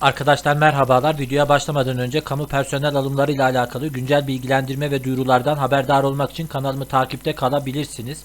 Arkadaşlar merhabalar. Videoya başlamadan önce kamu personel alımları ile alakalı güncel bilgilendirme ve duyurulardan haberdar olmak için kanalımı takipte kalabilirsiniz.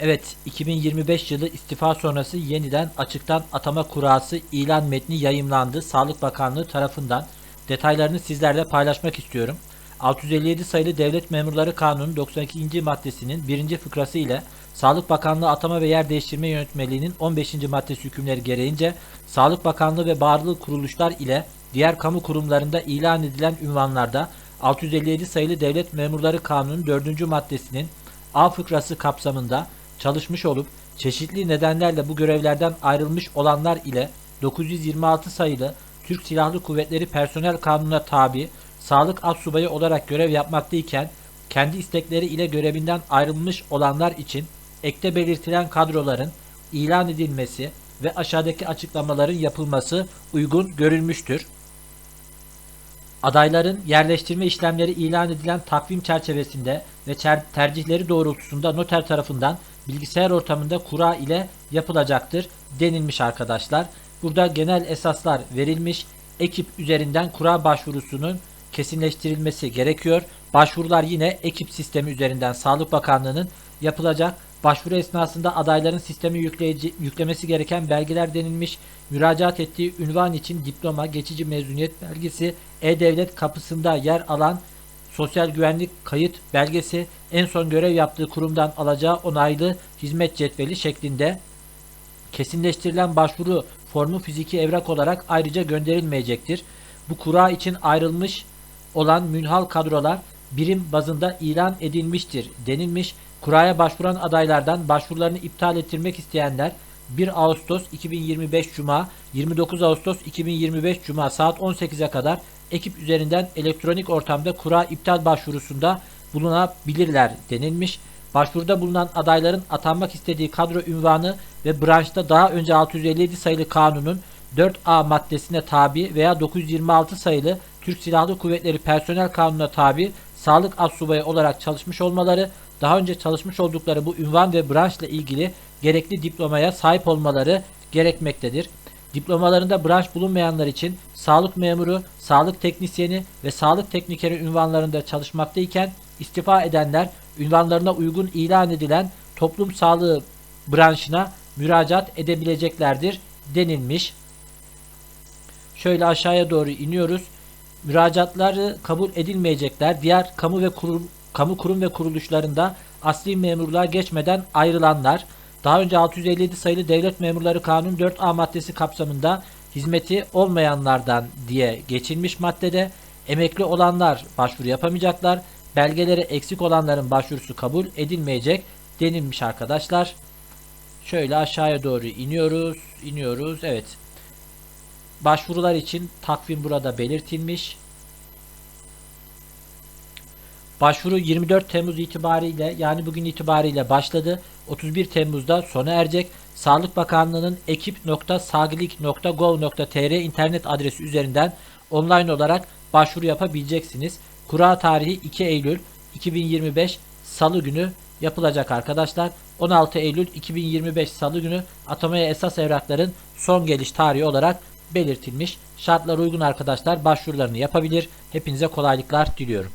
Evet, 2025 yılı istifa sonrası yeniden açıktan atama kurası ilan metni yayımlandı. Sağlık Bakanlığı tarafından detaylarını sizlerle paylaşmak istiyorum. 657 sayılı Devlet Memurları Kanunu 92. maddesinin 1. fıkrası ile Sağlık Bakanlığı atama ve yer değiştirme yönetmeliğinin 15. maddesi hükümleri gereğince Sağlık Bakanlığı ve bağlı kuruluşlar ile diğer kamu kurumlarında ilan edilen ünvanlarda 657 sayılı Devlet Memurları Kanunu 4. maddesinin A fıkrası kapsamında çalışmış olup çeşitli nedenlerle bu görevlerden ayrılmış olanlar ile 926 sayılı Türk Silahlı Kuvvetleri Personel Kanunu'na tabi sağlık alt subayı olarak görev yapmaktayken kendi istekleri ile görevinden ayrılmış olanlar için ekte belirtilen kadroların ilan edilmesi ve aşağıdaki açıklamaların yapılması uygun görülmüştür. Adayların yerleştirme işlemleri ilan edilen takvim çerçevesinde ve tercihleri doğrultusunda noter tarafından bilgisayar ortamında kura ile yapılacaktır denilmiş arkadaşlar. Burada genel esaslar verilmiş. Ekip üzerinden kura başvurusunun kesinleştirilmesi gerekiyor. Başvurular yine ekip sistemi üzerinden Sağlık Bakanlığı'nın yapılacak. Başvuru esnasında adayların sistemi yükleyici, yüklemesi gereken belgeler denilmiş. Müracaat ettiği ünvan için diploma, geçici mezuniyet belgesi, e-devlet kapısında yer alan sosyal güvenlik kayıt belgesi, en son görev yaptığı kurumdan alacağı onaylı hizmet cetveli şeklinde kesinleştirilen başvuru formu fiziki evrak olarak ayrıca gönderilmeyecektir. Bu kura için ayrılmış olan münhal kadrolar birim bazında ilan edilmiştir denilmiş. Kuraya başvuran adaylardan başvurularını iptal ettirmek isteyenler 1 Ağustos 2025 Cuma 29 Ağustos 2025 Cuma saat 18'e kadar ekip üzerinden elektronik ortamda kura iptal başvurusunda bulunabilirler denilmiş. Başvuruda bulunan adayların atanmak istediği kadro ünvanı ve branşta daha önce 657 sayılı kanunun 4A maddesine tabi veya 926 sayılı Türk Silahlı Kuvvetleri Personel Kanunu'na tabi sağlık astsubayı olarak çalışmış olmaları, daha önce çalışmış oldukları bu ünvan ve branşla ilgili gerekli diplomaya sahip olmaları gerekmektedir. Diplomalarında branş bulunmayanlar için sağlık memuru, sağlık teknisyeni ve sağlık teknikeri ünvanlarında çalışmaktayken istifa edenler ünvanlarına uygun ilan edilen toplum sağlığı branşına müracaat edebileceklerdir denilmiş. Şöyle aşağıya doğru iniyoruz. Müracaatları kabul edilmeyecekler. Diğer kamu ve kurum, kamu kurum ve kuruluşlarında asli memurluğa geçmeden ayrılanlar, daha önce 657 sayılı Devlet Memurları Kanunu 4A maddesi kapsamında hizmeti olmayanlardan diye geçilmiş maddede emekli olanlar başvuru yapamayacaklar. Belgeleri eksik olanların başvurusu kabul edilmeyecek denilmiş arkadaşlar. Şöyle aşağıya doğru iniyoruz. iniyoruz. Evet. Başvurular için takvim burada belirtilmiş. Başvuru 24 Temmuz itibariyle yani bugün itibariyle başladı. 31 Temmuz'da sona erecek. Sağlık Bakanlığı'nın ekip.sagilik.gov.tr internet adresi üzerinden online olarak başvuru yapabileceksiniz. Kura tarihi 2 Eylül 2025 Salı günü yapılacak arkadaşlar. 16 Eylül 2025 Salı günü atamaya esas evrakların son geliş tarihi olarak belirtilmiş. Şartlar uygun arkadaşlar başvurularını yapabilir. Hepinize kolaylıklar diliyorum.